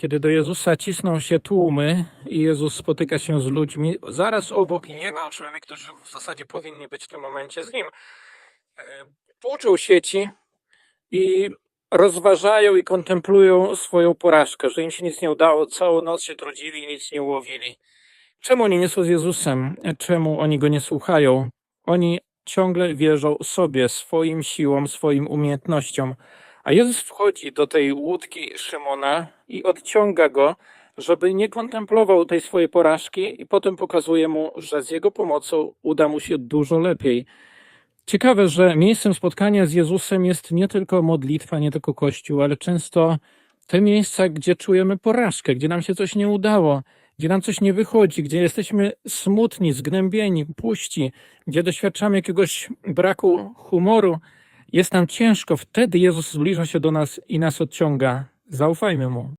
Kiedy do Jezusa cisną się tłumy i Jezus spotyka się z ludźmi, zaraz obok niego człowiek, którzy w zasadzie powinni być w tym momencie z nim, e, tłuczą sieci i rozważają i kontemplują swoją porażkę, że im się nic nie udało, całą noc się trudzili i nic nie ułowili. Czemu oni nie są z Jezusem? Czemu oni go nie słuchają? Oni ciągle wierzą sobie, swoim siłom, swoim umiejętnościom. A Jezus wchodzi do tej łódki Szymona i odciąga go, żeby nie kontemplował tej swojej porażki, i potem pokazuje mu, że z jego pomocą uda mu się dużo lepiej. Ciekawe, że miejscem spotkania z Jezusem jest nie tylko modlitwa, nie tylko Kościół, ale często te miejsca, gdzie czujemy porażkę, gdzie nam się coś nie udało, gdzie nam coś nie wychodzi, gdzie jesteśmy smutni, zgnębieni, puści, gdzie doświadczamy jakiegoś braku humoru, jest nam ciężko, wtedy Jezus zbliża się do nas i nas odciąga. Zaufajmy Mu.